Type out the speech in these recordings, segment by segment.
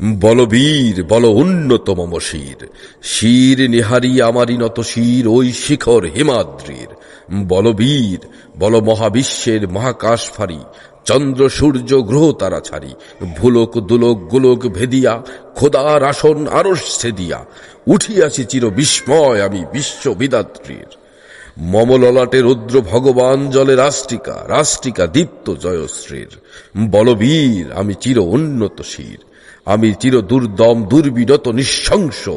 বলবীর, বল উন্নতম মম শির নিহারি আমারই নত শির, ওই শিখর হিমাদ্রির। বলবীর, বল মহাবিশ্বের মহাকাশ ফারি চন্দ্র, সূর্য, গ্রহ তারা ছাড়ি ভুলোক, দুলোক, গোলক ভেদিয়া, খোদার আসন আরস ছেদিয়া উঠিয়াছি চির বিস্ময় আমি বিশ্ববিদাত্রীর। মমললাটে রুদ্র ভগবান জলে রাষ্ট্রিকা রাষ্ট্রিকা দীপ্ত জয়শ্রীর। বলবীর, আমি চির উন্নত শির। আমি চির দুর্দম দুর্বিনত নিঃশংস।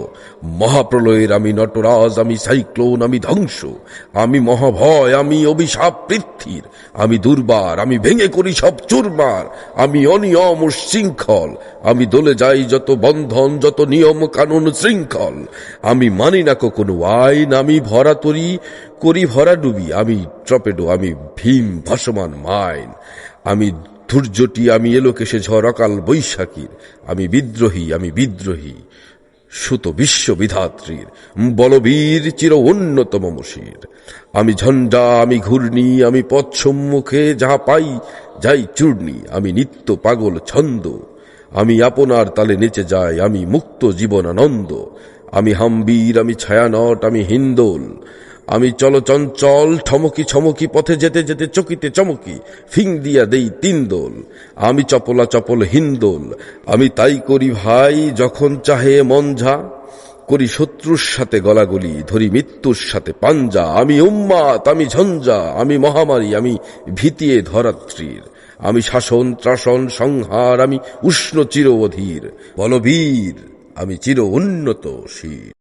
মহাপ্রলয়ের আমি নটরাজ, আমি সাইক্লোন, আমি ধ্বংস। আমি মহাভয়, আমি অভিশাপ পৃথ্বীর আমি দুর্বার, আমি ভেঙে করি সব চুরমার। আমি অনিয়ম ও শৃঙ্খল। আমি দলে যাই যত বন্ধন, যত নিয়ম কানুন শৃঙ্খল। আমি মানি না কোনো আইন, আমি ভরা তরি, করি ভরা ডুবি। আমি ট্রপেডো, আমি ভীম ভাসমান মাইন। আমি ধৈর্যটি আমি এলোকেশে ঝড় অকাল বৈশাখীর। আমি বিদ্রোহী আমি বিদ্রোহী। সুত বিশ্ববিধাত্রীর বলবীর চির অন্যতম মশির। আমি ঝঞ্ঝা আমি ঘূর্ণি, আমি পথ যাহা পাই, যাই চূর্ণি, আমি নিত্য পাগল ছন্দ। আমি আপনার তালে নেচে যাই, আমি মুক্ত জীবন আনন্দ আমি হাম্বীর, আমি ছায়ানট, আমি হিন্দোল। আমি চলচঞ্চল ঠমকি ছমকি পথে যেতে যেতে চকিতে চমকি, ফিং দিয়া দেই তিন দোল। আমি চপলা চপল হিন্দোল আমি তাই করি ভাই যখন চাহে মন ঝা। করি শত্রুর সাথে গলাগলি, ধরি মৃত্যুর সাথে পাঞ্জা। আমি উম্মাত, আমি ঝঞ্ঝা, আমি মহামারী, আমি ভীতিয়ে ধরাত্রীর। আমি শাসন, ত্রাসন, সংহার, আমি উষ্ণ চির অধীর বলবীর, আমি চির উন্নত শির।